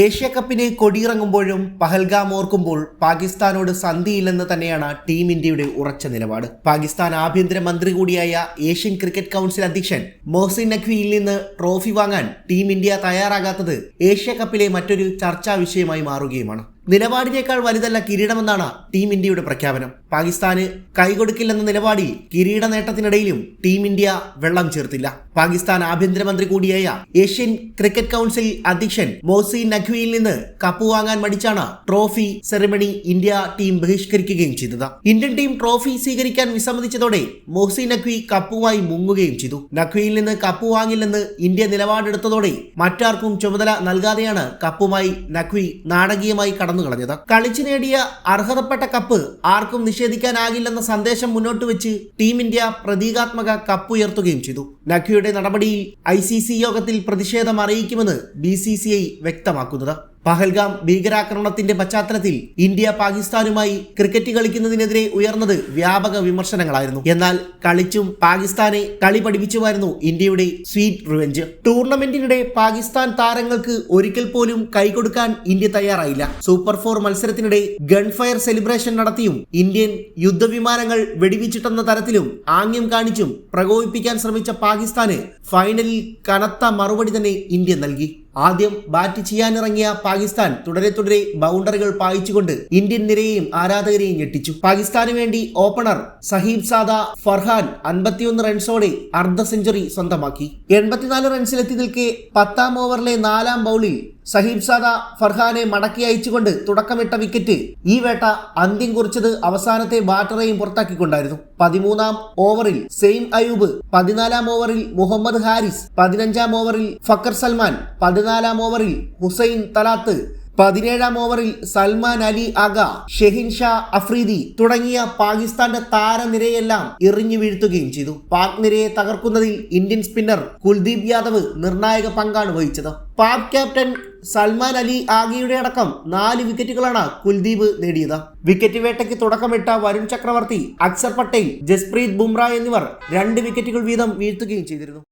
Asia കപ്പിന് കൊടിയിറങ്ങുമ്പോഴും പഹൽഗാം ഓർക്കുമ്പോൾ പാകിസ്ഥാനോട് സന്ധിയില്ലെന്ന് തന്നെയാണ് ടീം ഇന്ത്യയുടെ ഉറച്ച നിലപാട്. പാകിസ്ഥാൻ ആഭ്യന്തര മന്ത്രി കൂടിയായ ഏഷ്യൻ ക്രിക്കറ്റ് കൗൺസിൽ അധ്യക്ഷൻ മൊഹസിൻ നഖ്വിയിൽ നിന്ന് ട്രോഫി വാങ്ങാൻ ടീം ഇന്ത്യ തയ്യാറാകാത്തത് ഏഷ്യ കപ്പിലെ മറ്റൊരു ചർച്ചാ വിഷയമായി മാറുകയുമാണ്. നിലപാടിനേക്കാൾ വലുതല്ല കിരീടമെന്നാണ് ടീം ഇന്ത്യയുടെ പ്രഖ്യാപനം. പാകിസ്ഥാന് കൈകൊടുക്കില്ലെന്ന നിലപാടിൽ കിരീട നേട്ടത്തിനിടയിലും ടീം ഇന്ത്യ വെള്ളം ചേർത്തില്ല. പാകിസ്ഥാൻ ആഭ്യന്തരമന്ത്രി കൂടിയായ ഏഷ്യൻ ക്രിക്കറ്റ് കൗൺസിൽ അധ്യക്ഷൻ മോസി നഖ്വിയിൽ നിന്ന് കപ്പ് വാങ്ങാൻ മടിച്ചാണ് ട്രോഫി സെറിമണി ഇന്ത്യ ടീം ബഹിഷ്കരിക്കുകയും ചെയ്തത്. ഇന്ത്യൻ ടീം ട്രോഫി സ്വീകരിക്കാൻ വിസമ്മതിച്ചതോടെ മോസി നഖ്വി കപ്പുമായി മുങ്ങുകയും ചെയ്തു. നഖ്വിയിൽ നിന്ന് കപ്പ് വാങ്ങില്ലെന്ന് ഇന്ത്യ നിലപാടെടുത്തതോടെ മറ്റാർക്കും ചുമതല നൽകാതെയാണ് കപ്പുമായി നഖ്വി നാടകീയമായി കടന്നു കളഞ്ഞത് കളിച്ചു നേടിയ അർഹതപ്പെട്ട കപ്പ് ആർക്കും നിഷേധിക്കാനാകില്ലെന്ന സന്ദേശം മുന്നോട്ട് വെച്ച് ടീം ഇന്ത്യ പ്രതീകാത്മക കപ്പ് ഉയർത്തുകയും ചെയ്തു. നഖ്വിയുടെ നടപടിയിൽ ഐ യോഗത്തിൽ പ്രതിഷേധം അറിയിക്കുമെന്ന് ബി വ്യക്തമാക്കുന്നത്. പഹൽഗാം ഭീകരാക്രമണത്തിന്റെ പശ്ചാത്തലത്തിൽ ഇന്ത്യ പാകിസ്ഥാനുമായി ക്രിക്കറ്റ് കളിക്കുന്നതിനെതിരെ ഉയർന്നത് വ്യാപക വിമർശനങ്ങളായിരുന്നു. എന്നാൽ കളിച്ചും പാകിസ്ഥാനെ കളി പഠിപ്പിച്ചുമായിരുന്നു ഇന്ത്യയുടെ സ്വീറ്റ് റിവെഞ്ച്. ടൂർണമെന്റിനിടെ പാകിസ്ഥാൻ താരങ്ങൾക്ക് ഒരിക്കൽ പോലും കൈകൊടുക്കാൻ ഇന്ത്യ തയ്യാറായില്ല. സൂപ്പർ ഫോർ മത്സരത്തിനിടെ ഗൺഫയർ സെലിബ്രേഷൻ നടത്തിയും ഇന്ത്യൻ യുദ്ധവിമാനങ്ങൾ വെടിവെച്ചിട്ടെന്ന തരത്തിലും ആംഗ്യം കാണിച്ചും പ്രകോപിപ്പിക്കാൻ ശ്രമിച്ച പാകിസ്ഥാന് ഫൈനലിൽ കനത്ത മറുപടി തന്നെ ഇന്ത്യ നൽകി. ആദ്യം ബാറ്റ് ചെയ്യാനിറങ്ങിയ പാകിസ്ഥാൻ തുടരെ തുടരെ ബൗണ്ടറികൾ പായിച്ചുകൊണ്ട് ഇന്ത്യൻ നിരയെയും ആരാധകരെയും ഞെട്ടിച്ചു. പാകിസ്ഥാന് വേണ്ടി ഓപ്പണർ സഹീബ് സാദ ഫർഹാൻ അൻപത്തിയൊന്ന് റൺസോടെ അർദ്ധ സെഞ്ചുറി സ്വന്തമാക്കി. എൺപത്തിനാല് റൺസിലെത്തി നിൽക്കെ പത്താം ഓവറിലെ നാലാം ബൗളിൽ സഹീബ് സാദ ഫർഹാനെ മടക്കി അയച്ചുകൊണ്ട് തുടക്കമിട്ട വിക്കറ്റ് ഈ വേട്ട അന്ത്യം കുറിച്ചത് അവസാനത്തെ ബാറ്ററേയും പുറത്താക്കിക്കൊണ്ടായിരുന്നു. പതിമൂന്നാം ഓവറിൽ സെയിം അയൂബ് പതിനാലാം ഓവറിൽ മുഹമ്മദ് ഹാരിസ് പതിനഞ്ചാം ഓവറിൽ ഫക്കർ സൽമാൻ പതിനാലാം ഓവറിൽ ഹുസൈൻ തലാത്ത് പതിനേഴാം ഓവറിൽ സൽമാൻ അലി അഗ ഷെഹിൻ ഷാ അഫ്രീദി തുടങ്ങിയ പാകിസ്ഥാന്റെ താരനിരയെല്ലാം എറിഞ്ഞു വീഴ്ത്തുകയും ചെയ്തു. പാക് നിരയെ തകർക്കുന്നതിൽ ഇന്ത്യൻ സ്പിന്നർ കുൽദീപ് യാദവ് നിർണായക പങ്കാണ് വഹിച്ചത്. പാക് ക്യാപ്റ്റൻ സൽമാൻ അലി ആഗിയുടെ അടക്കം നാല് വിക്കറ്റുകളാണ് കുൽദീപ് നേടിയത്. വിക്കറ്റ് വേട്ടയ്ക്ക് തുടക്കമിട്ട വരുൺ ചക്രവർത്തി അക്സർ പട്ടേൽ ജസ്പ്രീത് ബുംറ എന്നിവർ രണ്ട് വിക്കറ്റുകൾ വീതം വീഴ്ത്തുകയും ചെയ്തിരുന്നു.